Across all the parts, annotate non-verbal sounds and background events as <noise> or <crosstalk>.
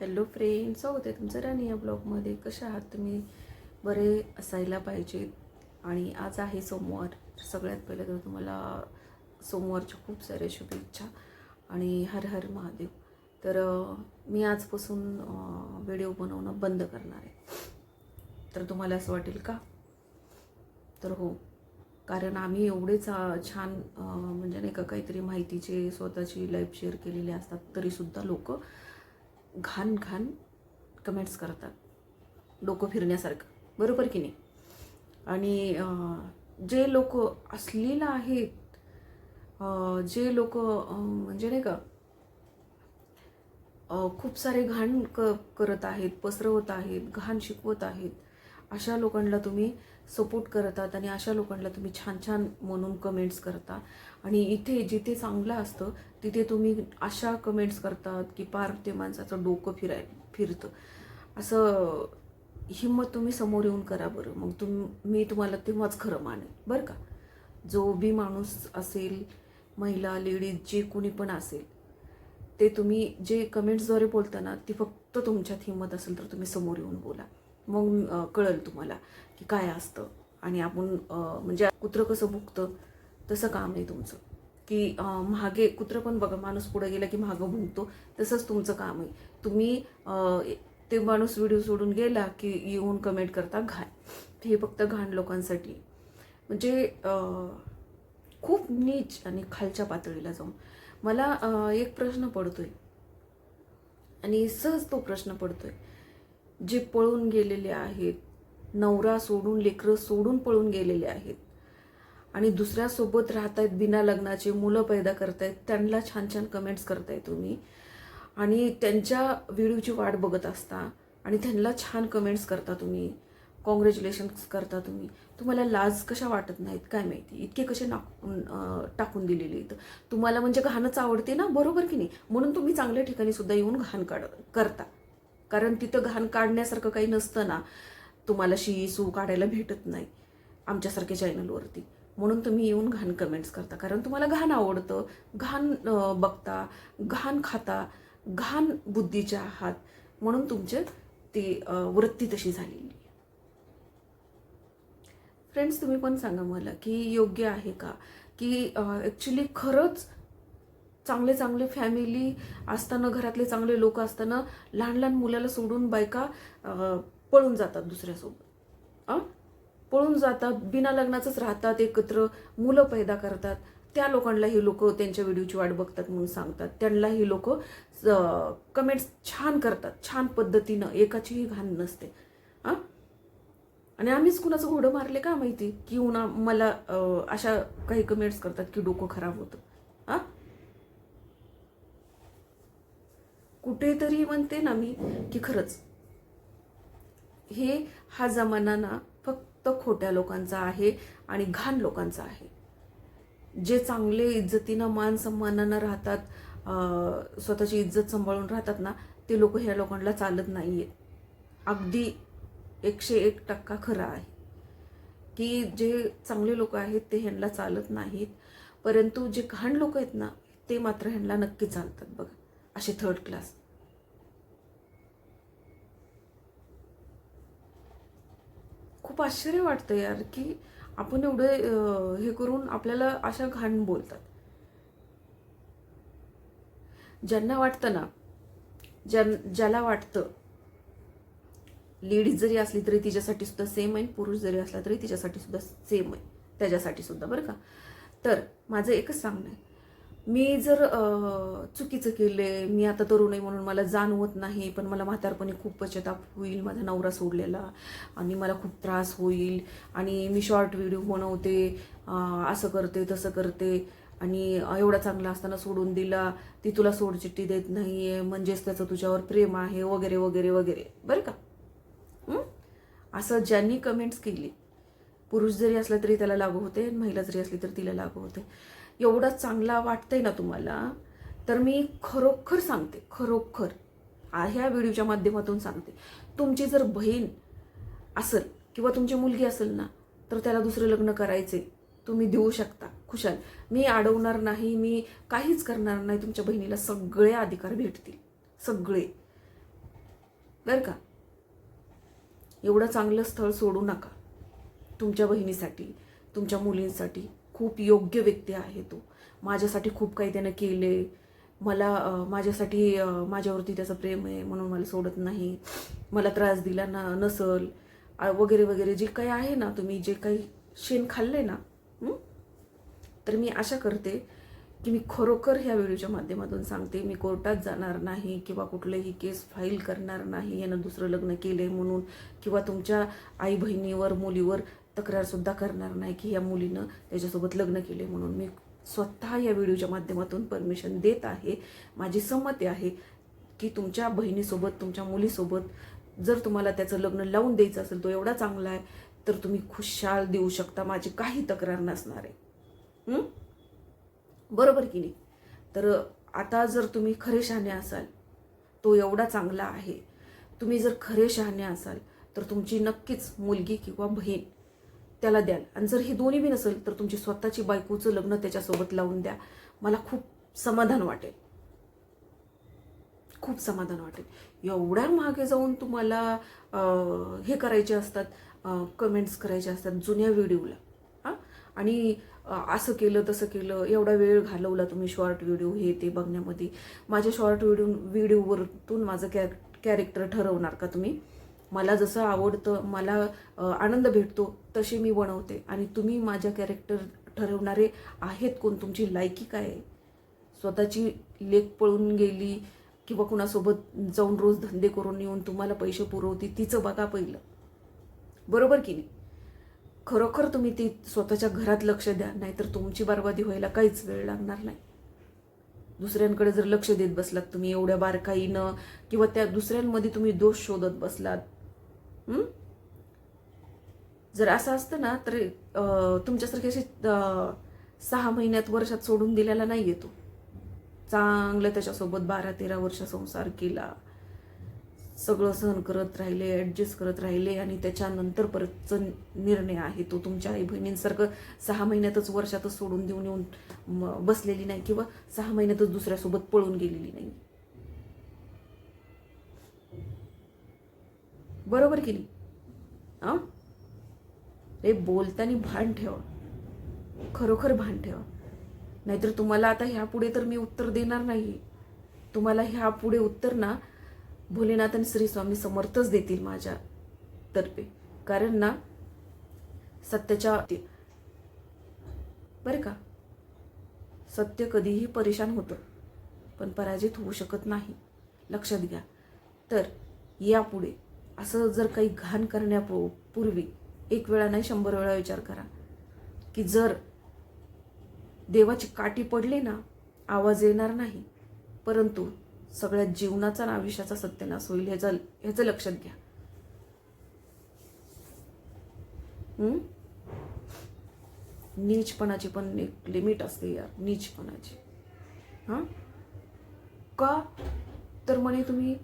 Hello friend स्वागत आहे तुमचं राणी या ब्लॉगमध्ये कशा आहात तुम्ही? बरे असायला पाहिजेत आणि आज आहे सोमवार. सगळ्यात पहिले तर तुम्हाला सोमवारच्या खूप साऱ्या शुभेच्छा आणि हर हर महादेव. तर मी आजपासून व्हिडिओ बनवणं बंद करणार आहे. तर तुम्हाला असं वाटेल का? तर हो. कारण आम्ही एवढेच चा छान म्हणजे नाही का काहीतरी माहितीचे स्वतःची लाईफ शेअर केलेली असतात तरीसुद्धा लोक घाण घाण कमेंट्स करतात. डोकं फिरण्यासारखं. बरोबर की नाही? आणि जे लोक असलेलं आहेत जे लोक म्हणजे नाही का खूप सारे घाण क करत आहेत पसरवत आहेत घाण शिकवत आहेत. अशा लोकांना तुम्ही सपोर्ट करतात आणि अशा लोकांना तुम्ही छान छान म्हणून कमेंट्स करता आणि इथे जिथे चांगलं असतं तिथे तुम्ही अशा कमेंट्स करतात की पार ते माणसाचं डोकं फिराय फिरतं. असं हिंमत तुम्ही समोर येऊन करा बरं. मग तुम मी तुम्हाला तेव्हाच खरं मानेन. बरं का? जो बी माणूस असेल महिला लेडीज जे कोणी पण असेल ते तुम्ही जे कमेंट्सद्वारे बोलताना ती फक्त तुमच्यात हिंमत असेल तर तुम्ही समोर येऊन बोला. मग कळेल तुम्हाला की काय असतं. आणि आपण म्हणजे कुत्रं कसं भुकतं तसं काम नाही तुमचं. की मागे कुत्रं पण बघा माणूस पुढे गेला की मागं भुंकतो तसंच तुमचं काम आहे. तुम्ही ते माणूस व्हिडिओ सोडून गेला की येऊन कमेंट करता घाण. हे फक्त घाण लोकांसाठी. म्हणजे खूप नीच आणि खालच्या पातळीला जाऊन. मला एक प्रश्न पडतो आहे आणि सहज तो प्रश्न पडतो आहे जे पळून गेलेले आहेत नवरा सोडून लेकरं सोडून पळून गेलेले आहेत. आणि दुसऱ्यासोबत राहतायत बिना लग्नाचे मुलं पैदा करतायत त्यांना छान छान कमेंट्स करताय तुम्ही. आणि त्यांच्या व्हिडिओची वाट बघत असता आणि त्यांना छान कमेंट्स करता तुम्ही. कॉंग्रॅच्युलेशन्स करता तुम्ही. तुम्हाला लाज कशा वाटत नाहीत काय माहिती? इतके कसे नाकून टाकून दिलेले आहेत. तुम्हाला म्हणजे घाणच आवडते ना? बरोबर की नाही? म्हणून तुम्ही चांगल्या ठिकाणी सुद्धा येऊन घाण काढ करता. कारण तिथं घाण काढण्यासारखं काही नसतं ना तुम्हाला शी सू काढायला भेटत नाही आमच्यासारख्या चॅनलवरती म्हणून तुम्ही येऊन घाण कमेंट्स करता. कारण तुम्हाला घाण आवडतं घाण बघता घाण खाता घाण बुद्धीचे आहात. म्हणून तुमचे ती वृत्ती तशी झालेली आहे. फ्रेंड्स तुम्ही पण सांगा मला की योग्य आहे का? की ॲक्च्युली खरंच चांगले चांगले फॅमिली असताना घरातले चांगले लोक असताना लहान लहान मुलाला सोडून बायका पळून जातात दुसऱ्यासोबत. अं? पळून जातात बिना लग्नाचंच राहतात एकत्र मुलं पैदा करतात. त्या लोकांना हे लोक त्यांच्या व्हिडिओची वाट बघतात म्हणून सांगतात. त्यांना ही लोक कमेंट्स छान करतात. छान पद्धतीनं एकाचीही घाण नसते. हां आणि आम्हीच कुणाचं घोडं मारले का माहिती? की उन्हा मला अशा काही कमेंट्स करतात की डोकं खराब होतं. हां कुठेतरी म्हणते ना मी की खरंच हे हा जमाना ना फक्त खोट्या लोकांचा आहे आणि घाण लोकांचा आहे. जे चांगले इज्जतीनं मान सन्मानानं राहतात स्वतःची इज्जत सांभाळून राहतात ना ते लोक ह्या लोकांना चालत नाही आहेत अगदी एकशे एक टक्का खरं आहे. की जे चांगले लोक आहेत ते ह्यांना चालत नाहीत. परंतु जे घाण लोक आहेत ना ते मात्र ह्यांना नक्की चालतात बघा. असे थर्ड क्लास खूप आश्चर्य वाटतं यार की आपण एवढं हे करून आपल्याला अशा घाण बोलतात. ज्यांना वाटतं ना ज्या ज्याला वाटतं लेडीज जरी असली तरी तिच्यासाठी सुद्धा सेम आहे पुरुष जरी असला तरी तिच्यासाठी सुद्धा सेम आहे त्याच्यासाठी सुद्धा बरं का? तर माझं एकच सांगणं आहे मी जर चुकीचं केले मी आता तरुण आहे म्हणून मला जाणवत नाही पण मला म्हातारपणी खूप पश्चाताप होईल माझा नवरा सोडलेला आणि मला खूप त्रास होईल आणि मी शॉर्ट व्हिडिओ बनवते असं करते तसं करते आणि एवढा चांगला असताना सोडून दिला ती तुला सोडचिट्टी देत नाही आहे म्हणजेच त्याचं तुझ्यावर प्रेम आहे वगैरे वगैरे वगैरे. बरं का? असं ज्यांनी कमेंट्स केली पुरुष जरी असला तरी त्याला लागू होते महिला जरी असली तरी तिला लागू होते. एवढा चांगला वाटतंय ना तुम्हाला तर मी खरोखर सांगते खरोखर. ह्या व्हिडिओच्या माध्यमातून सांगते. तुमची जर बहीण असेल किंवा तुमची मुलगी असेल ना तर त्याला दुसरं लग्न करायचे तुम्ही देऊ शकता. खुशाल. मी अडवणार नाही मी काहीच करणार नाही. तुमच्या बहिणीला सगळे अधिकार भेटतील. सगळे. बरं का? एवढं चांगलं स्थळ सोडू नका. तुमच्या बहिणीसाठी तुमच्या मुलींसाठी. खूप योग्य व्यक्ती आहे तो. माझ्यासाठी खूप काही त्यानं केले मला माझ्यासाठी माझ्यावरती त्याचं प्रेम आहे म्हणून मला सोडत नाही. मला त्रास दिला ना नसल. वगैरे वगैरे जे काही आहे ना तुम्ही जे काही शेण खाल्लंय ना तर मी आशा करते की मी खरोखर ह्या व्हिडिओच्या माध्यमातून सांगते मी कोर्टात जाणार नाही किंवा कुठलंही केस फाईल करणार नाही यानं दुसरं लग्न केलं आहे म्हणून किंवा तुमच्या आई बहिणीवर मुलीवर तक्रारसुद्धा करणार नाही की या मुलीनं त्याच्यासोबत लग्न केले म्हणून. मी स्वतः या व्हिडिओच्या माध्यमातून परमिशन देत आहे. माझी संमती आहे की तुमच्या बहिणीसोबत तुमच्या मुलीसोबत जर तुम्हाला त्याचं लग्न लावून द्यायचं असेल तो एवढा चांगला आहे तर तुम्ही खुशाल देऊ शकता. माझी काही तक्रार नसणार आहे. बरोबर की नाही? तर आता जर तुम्ही खरे शहाणे असाल तो एवढा चांगला आहे. तुम्ही जर खरे शहाणे असाल तर तुमची नक्कीच मुलगी किंवा बहीण त्याला द्याल. आणि जर हे दोन्ही बी नसेल तर तुमची स्वतःची बायकोचं लग्न त्याच्यासोबत लावून द्या. मला खूप समाधान वाटेल. खूप समाधान वाटेल. एवढ्या मागे जाऊन तुम्हाला हे करायचे असतात कमेंट्स करायचे असतात जुन्या व्हिडिओला. हां? आणि असं केलं तसं केलं एवढा वेळ घालवला तुम्ही शॉर्ट व्हिडिओ हे ते बघण्यामध्ये. माझ्या शॉर्ट व्हिडिओ व्हिडिओवरतून माझं कॅ कॅरेक्टर ठरवणार का तुम्ही? मला जसं आवडतं मला आनंद भेटतो तसे मी बनवते. आणि तुम्ही माझ्या कॅरेक्टर ठरवणारे आहेत कोण? तुमची लायकी काय आहे? स्वतःची लेख पळून गेली किंवा कुणासोबत जाऊन रोज धंदे करून येऊन तुम्हाला पैसे पुरवते तिचं बघा पहिलं. बरोबर की नाही? खरोखर तुम्ही ती स्वतःच्या घरात लक्ष द्या नाहीतर तुमची बरबादी व्हायला काहीच वेळ लागणार नाही. दुसऱ्यांकडे जर लक्ष देत बसलात तुम्ही एवढ्या बारकाईनं किंवा त्या दुसऱ्यांमध्ये तुम्ही दोष शोधत बसलात जर असं असतं ना तर तुमच्यासारखे असे सहा महिन्यात वर्षात सोडून दिलेला नाही येतो चांगलं त्याच्यासोबत बारा तेरा वर्ष संसार केला. सगळं सहन करत राहिले ॲडजस्ट करत राहिले आणि त्याच्यानंतर परतचा निर्णय आहे तो तुमच्या आई बहिणींसारखं सहा महिन्यातच वर्षातच सोडून देऊन येऊन म- बसलेली नाही किंवा सहा महिन्यातच दुसऱ्यासोबत पळून गेलेली नाही. बरोबर की नाही हां रे बोलताना भान ठेवा. खरोखर भान ठेवा. नाहीतर तुम्हाला आता ह्यापुढे तर मी उत्तर देणार नाही तुम्हाला ह्यापुढे उत्तर ना भोलेनाथ आणि श्री स्वामी समर्थच देतील माझ्या तर्फे. कारण ना सत्याच्या बरं का? सत्य कधीही परेशान होतं पण पराजित होऊ शकत नाही. लक्षात घ्या. तर यापुढे असं जर काही घाण करण्यापू पूर्वी एक वेळा नाही शंभर वेळा विचार करा. की जर देवाची काठी पडली ना आवाज येणार नाही परंतु सगळ्या जीवनाचा आणि आयुष्याचा सत्यनाश होईल ह्याचं ह्याचं लक्षात घ्या. नीचपणाची पण एक लिमिट असते यार नीचपणाची. हां? का? तर म्हणे तुम्ही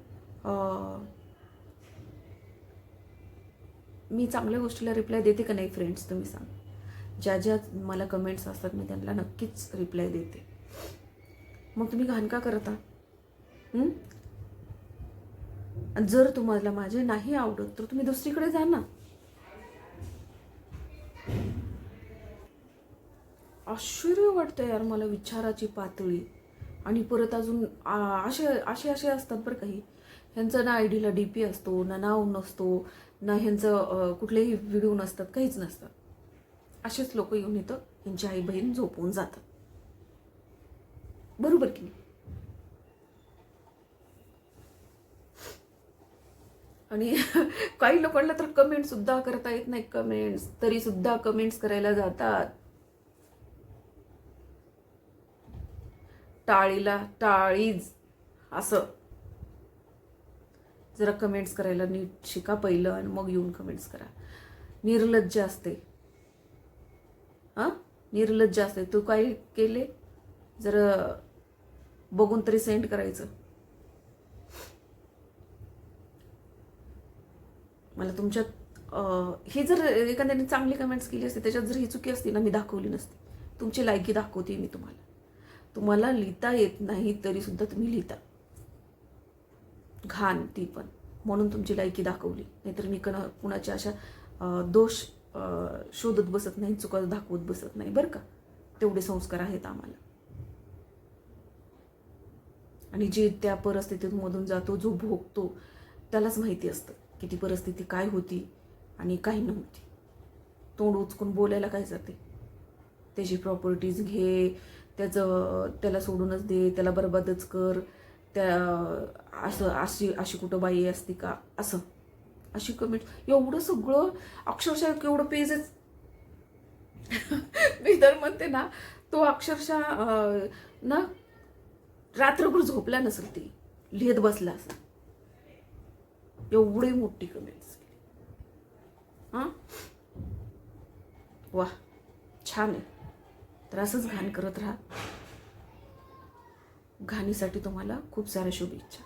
मी चांगल्या गोष्टीला रिप्लाय देते का नाही फ्रेंड्स तुम्ही सांग. ज्या ज्या मला कमेंट्स असतात मी त्यांना नक्कीच रिप्लाय देते. मग तुम्ही घाण का करता? जर तुम्हाला माझे नाही आवडत तर तुम्ही दुसरीकडे जा ना. आश्चर्य वाटतं यार मला विचाराची पातळी. आणि परत अजून असे असे असे असतात बरं काही. ह्यांचं ना आय डीला डी पी असतो ना नाव नसतो ना ह्यांचं कुठलेही व्हिडिओ नसतात काहीच नसतात. असेच लोक येऊन इथं ह्यांची आई बहीण झोपवून जातात. बरोबर की नाही? आणि <laughs> काही लोकांना तर कमेंट सुद्धा करता येत नाही कमेंट्स तरी सुद्धा कमेंट्स करायला जातात. टाळीला टाळीज असं. जरा कमेंट्स करायला नीट शिका पहिलं आणि मग येऊन कमेंट्स करा. निर्लज्ज असते. हां? निर्लज्ज असते. तू काय केले? जर बघून तरी सेंड करायचं. मला तुमच्यात हे ही जर एखाद्याने चांगली कमेंट्स केली असते त्याच्यात जर ही चुकी असती ना मी दाखवली नसती. तुमची लायकी दाखवते मी तुम्हाला. तुम्हाला लिहिता येत नाही तरी सुद्धा तुम्ही लिहिता. घाण ती पण. म्हणून तुमची लायकी दाखवली. नाहीतर मी कण कुणाच्या अशा दोष शोधत बसत नाही चुका दाखवत बसत नाही. बरं का? तेवढे संस्कार आहेत आम्हाला. आणि जे त्या परिस्थितीमधून जातो जो भोगतो त्यालाच माहिती असतं की ती परिस्थिती काय होती आणि काय नव्हती. तोंड उचकून बोलायला काय जाते? त्याची प्रॉपर्टीज घे त्याचं त्याला सोडूनच दे त्याला बरबादच कर त्या असं अशी अशी कुठं बाई असते का? असं. अशी कमेंट एवढं सगळं अक्षरशः एवढं पेजच मी तर म्हणते ना तो अक्षरशः ना रात्रभर झोपला नसेल ती. लिहित बसला असं एवढी मोठी कमेंट्स हां? वा छान आहे. तर असंच घाण करत राहा. घाणीसाठी तुम्हाला खूप साऱ्या शुभेच्छा.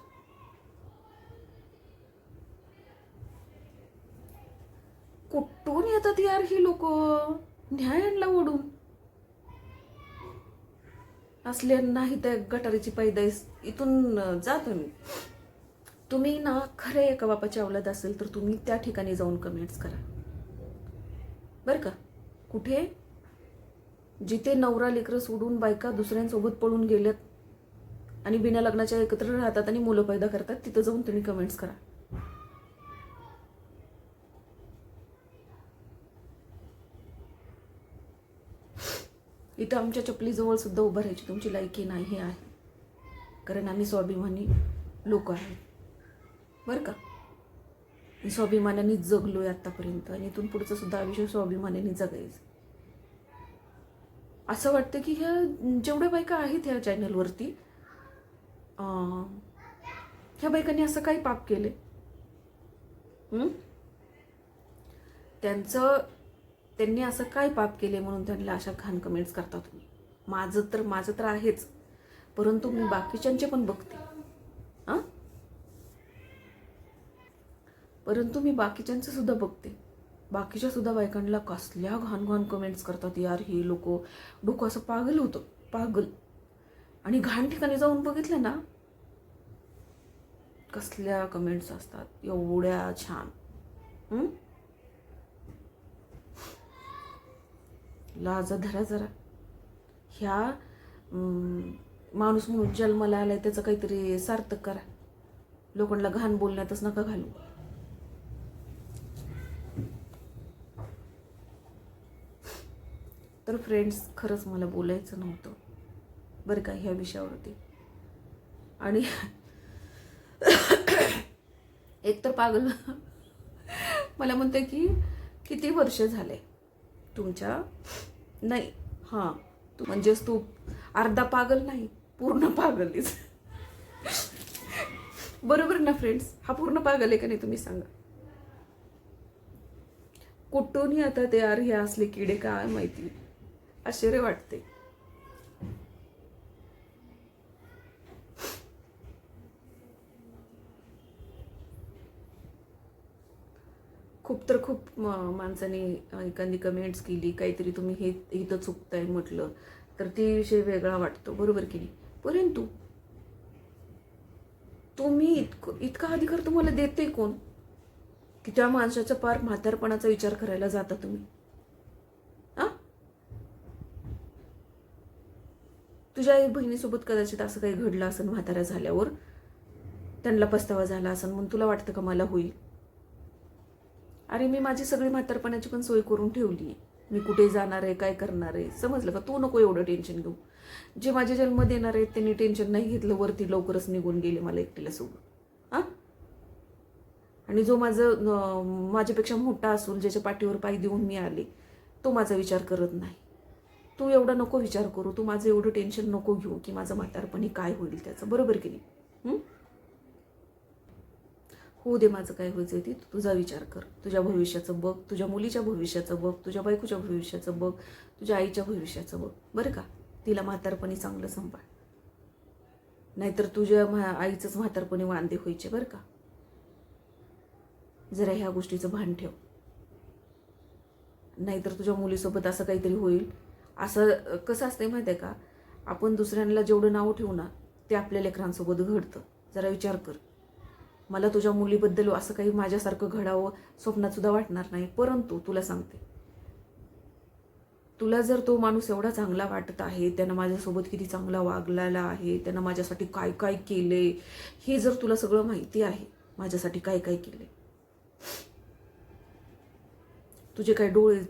कुठून येतात यार ही लोक? न्यायांना ओढून. असले नाही त्या गटारीची पैदाईस. इथून अं, जा तुम्ही तुम्ही ना खरे एका बापाची अवलाद असेल तर तुम्ही त्या ठिकाणी जाऊन कमेंट्स करा. बरं का? कुठे? जिथे नवरा लेकरं सोडून बायका दुसऱ्यांसोबत पळून गेल्यात आणि बिना लग्नाच्या एकत्र राहतात आणि मुलं पैदा करतात तिथं जाऊन तुम्ही कमेंट्स करा. इथं आमच्या चपलीजवळ सुद्धा उभं राहायची. तुमची लायकी नाही हे आहे. कारण आम्ही स्वाभिमानी लोक आहेत बरं का? स्वाभिमानाने स्वाभिमानाने आहे आत्तापर्यंत आणि इथून पुढचं सुद्धा आयुष्य स्वाभिमानाने जगायचं. असं वाटतं की ह्या जेवढ्या बायका आहेत ह्या चॅनलवरती ह्या बायकांनी असं काही पाप केले? त्यांचं त्यांनी असं काय पाप केले म्हणून त्यांना अशा घाण कमेंट्स करता तुम्ही? माझं तर माझं तर आहेच परंतु मी बाकीच्यांचे पण बघते. हां? परंतु मी बाकीच्यांचे सुद्धा बघते. बाकीच्या सुद्धा बायकांना कसल्या घाण घाण कमेंट्स करतात यार हे लोक. डोकं असं पागल होतं पागल. आणि घाण ठिकाणी जाऊन बघितलं ना कसल्या कमेंट्स असतात. एवढ्या छान. लाज लाजा धरा जरा. ह्या माणूस म्हणून जन्माला आलाय त्याचं काहीतरी सार्थक करा. लोकांना घाण बोलण्यातच नका घालू. तर फ्रेंड्स खरंच मला बोलायचं नव्हतं. बरं का ह्या विषयावरती. आणि <coughs> एक तर पागल <laughs> मला म्हणते की किती वर्ष झाले तुमच्या? नाही हां. तू म्हणजेच तू अर्धा पागल नाही पूर्ण पागलीच <laughs> बरोबर ना फ्रेंड्स हा पूर्ण पागल आहे का नाही तुम्ही सांगा. कुठूनही आता ते यार हे असले किडे काय माहिती? आश्चर्य वाटते. खूप तर खूप माणसाने एखादी कमेंट्स केली काहीतरी तुम्ही हे इथं चुकताय म्हटलं तर ते विषय वेगळा वाटतो. बरोबर की नाही? परंतु तुम्ही इतकं इतका अधिकार तुम्हाला देते कोण? की त्या माणसाच्या पार म्हातारपणाचा विचार करायला जाता तुम्ही. आ तुझ्या आई बहिणीसोबत कदाचित असं काही घडलं असेल म्हाताऱ्या झाल्यावर त्यांना पस्तावा झाला असेल म्हणून तुला वाटतं का मला होईल? अरे मी माझी सगळी म्हातारपणाची पण सोय करून ठेवली आहे. मी कुठे जाणार आहे काय करणार आहे? समजलं का? तू नको एवढं टेन्शन घेऊ. जे माझे जन्म देणार आहेत त्यांनी टेन्शन नाही घेतलं वरती लवकरच निघून गेले मला एकटीला सोडून. हां? आणि जो माझं माझ्यापेक्षा मोठा असून ज्याच्या पाठीवर पाय देऊन मी आले तो माझा विचार करत नाही. तू एवढा नको विचार करू. तू माझं एवढं टेन्शन नको घेऊ की माझं म्हातारपणी काय होईल त्याचं. बरोबर की नाही? होऊ दे माझं काय व्हायचं ती तुझा विचार कर. तुझ्या भविष्याचं बघ तुझ्या मुलीच्या भविष्याचं बघ तुझ्या बायकोच्या भविष्याचं बघ तुझ्या आईच्या भविष्याचं बघ. बरं का? तिला म्हातारपणी चांगलं सांभाळ. नाहीतर तुझ्या म्हा आईचंच म्हातारपणी वांदे व्हायचे बरं का? जरा ह्या गोष्टीचं भान ठेव. नाहीतर तुझ्या मुलीसोबत असं काहीतरी होईल. असं कसं असतंय माहिती आहे का? आपण दुसऱ्यांना जेवढं नाव ठेवू ना ते आपल्या लेकरांसोबत घडतं. जरा विचार कर. मला तुझ्या मुलीबद्दल असं काही माझ्यासारखं घडावं स्वप्नातसुद्धा वाटणार नाही परंतु तुला सांगते. तुला जर तो माणूस एवढा चांगला वाटत आहे त्यानं माझ्यासोबत किती चांगला वागलेला आहे त्यानं माझ्यासाठी काय काय केले हे जर तुला सगळं माहिती आहे माझ्यासाठी काय काय केले. तुझे काय डोळे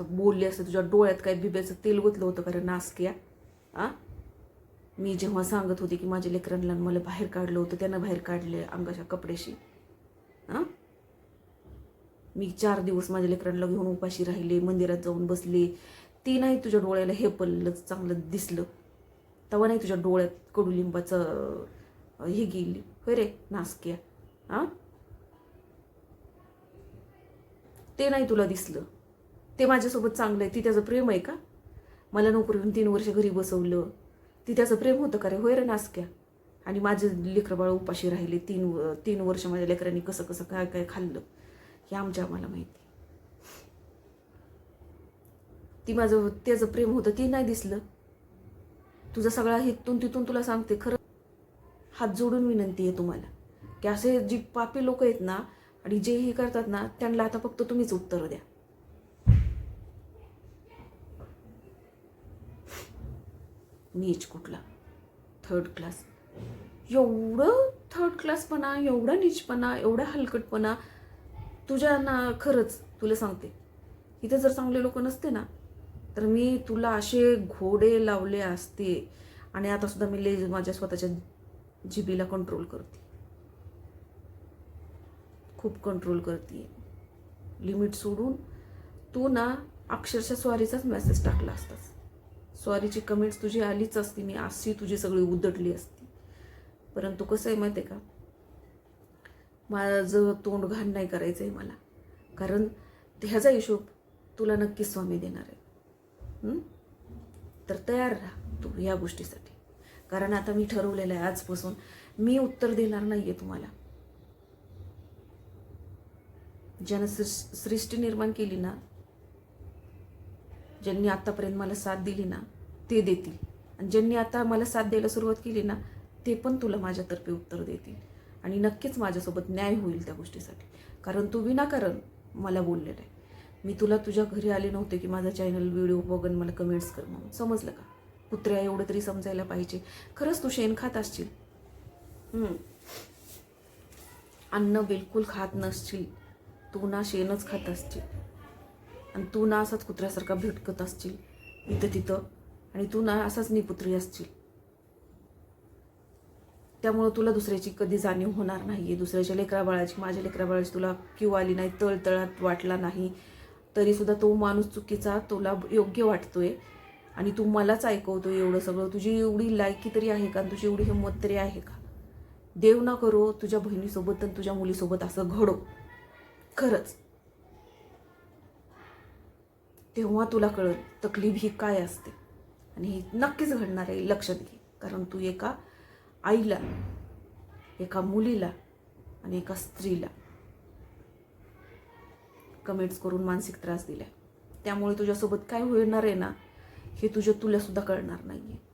बोलले असते तुझ्या डोळ्यात काय बिब्याचं तेल गुतलं होतं कारण नासक्या? आ? मी जेव्हा सांगत होते की माझ्या लेकरांना मला बाहेर काढलं होतं त्यांना बाहेर काढले अंगाच्या कपड्याशी. हां? मी चार दिवस माझ्या लेकरांना घेऊन उपाशी राहिले मंदिरात जाऊन बसले. ती नाही तुझ्या डोळ्याला हे पडलं चांगलं दिसलं. तेव्हा नाही तुझ्या डोळ्यात कडुलिंबाचं हे गेली. होय रे नासक्या. हां? ते नाही तुला दिसलं. ते माझ्यासोबत चांगलं आहे ती त्याचं प्रेम आहे का? मला नोकरीहून तीन वर्ष घरी बसवलं. ती त्याचं प्रेम होतं का रे? होय रे नासक्या. आणि माझे लेकरबाळ उपाशी राहिले तीन व- तीन वर्ष माझ्या लेकरांनी कसं कसं काय काय खाल्लं हे आमच्या आम्हाला माहिती. ती माझं त्याचं प्रेम होतं ती नाही दिसलं. तुझा सगळा हितून तिथून तुला सांगते खरं हात जोडून विनंती आहे तुम्हाला. की असे जी पापी लोक आहेत ना आणि जे हे करतात ना त्यांना आता फक्त तुम्हीच उत्तर द्या. नीच कुठला? थर्ड क्लास एवढं थर्ड क्लासपणा एवढा नीचपणा एवढा हलकटपणा तुझ्या ना खरंच तुला सांगते इथे जर चांगले लोक नसते ना तर मी तुला असे घोडे लावले असते आणि आता सुद्धा मी ले माझ्या स्वतःच्या जिबीला कंट्रोल करते. खूप कंट्रोल करते. लिमिट सोडून तू ना अक्षरशः स्वारीचाच मेसेज टाकला असतास. स्वारीची कमेंट्स तुझी आलीच असती मी अशी तुझी सगळी उदटली असती. परंतु कसं आहे माहिती आहे का? माझं तोंड घाण नाही करायचं आहे मला. कारण ह्याचा हिशोब तुला नक्कीच स्वामी देणार आहे. तर तयार राहा तू या गोष्टीसाठी. कारण आता मी ठरवलेलं आहे आजपासून मी उत्तर देणार नाही आहे तुम्हाला. ज्यानं सृष्टी निर्माण केली ना ज्यांनी आतापर्यंत मला साथ दिली ना ते देतील. आणि ज्यांनी आता मला साथ द्यायला सुरुवात केली ना ते पण तुला माझ्यातर्फे उत्तर देतील. आणि नक्कीच माझ्यासोबत न्याय होईल त्या गोष्टीसाठी. कारण तू विनाकारण मला बोललेलं आहे. मी तुला तुझ्या घरी आले नव्हते की माझा चॅनल व्हिडिओ बघून मला कमेंट्स कर म्हणून. समजलं का? कुत्र्या एवढं तरी समजायला पाहिजे. खरंच तू शेण खात असशील. अन्न बिलकुल खात नसशील. तू ना शेणच खात असशील. आणि तू ना असाच कुत्र्यासारखा भटकत असशील. इथं तिथं आणि तू ना असाच निपुत्री असशील. त्यामुळं तुला दुसऱ्याची कधी जाणीव होणार नाही आहे दुसऱ्याच्या लेकरा बाळाची माझ्या लेकरा बाळाची तुला क्यू आली नाही तळतळात वाटला नाही. तरीसुद्धा तो माणूस चुकीचा तुला योग्य वाटतोय. आणि तू मलाच ऐकवतो एवढं सगळं. तुझी एवढी लायकी तरी आहे का? तुझी एवढी हिंमत तरी आहे का? देव ना करो तुझ्या बहिणीसोबत आणि तुझ्या मुलीसोबत असं घडो. खरंच. तेव्हा तुला कळत तकलीफ ही काय असते. आणि हे नक्कीच घडणार आहे लक्षात घे. कारण तू एका आईला एका मुलीला आणि एका स्त्रीला कमेंट्स करून मानसिक त्रास दिलाय. त्यामुळे तुझ्यासोबत काय होणार आहे ना हे तुझ्या तुलासुद्धा कळणार नाही आहे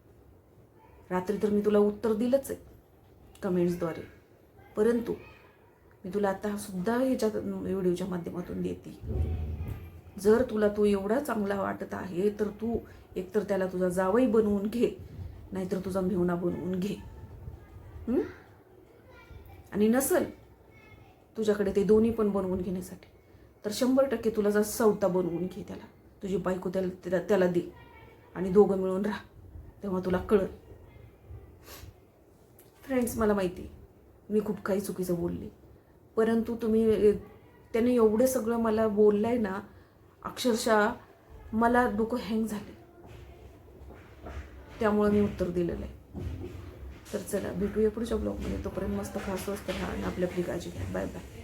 रात्री तर मी तुला उत्तर दिलंच आहे कमेंट्सद्वारे परंतु मी तुला आता सुद्धा ह्याच्या व्हिडिओच्या माध्यमातून देते. जर तुला तो एवढा चांगला वाटत आहे तर तू एकतर त्याला तुझा जावई बनवून घे नाहीतर तुझा मेहुणा बनवून घे. आणि नसल तुझ्याकडे ते दोन्ही पण बनवून घेण्यासाठी तर शंभर टक्के तुला जा सवता बनवून घे त्याला. तुझी बायको त्याला त्याला- त्याला दे आणि दोघं मिळून राहा तेव्हा तुला कळत फ्रेंड्स मला माहिती मी खूप काही चुकीचं बोलले. परंतु तुम्ही त्याने एवढं सगळं मला बोललं आहे ना अक्षरशः मला डोकं हँग झाले. त्यामुळं मी उत्तर दिलेलं आहे तर चला भेटूया पुढच्या ब्लॉगमध्ये तोपर्यंत मस्त खास असतं आणि आपली आपली काळजी घ्या. Bye bye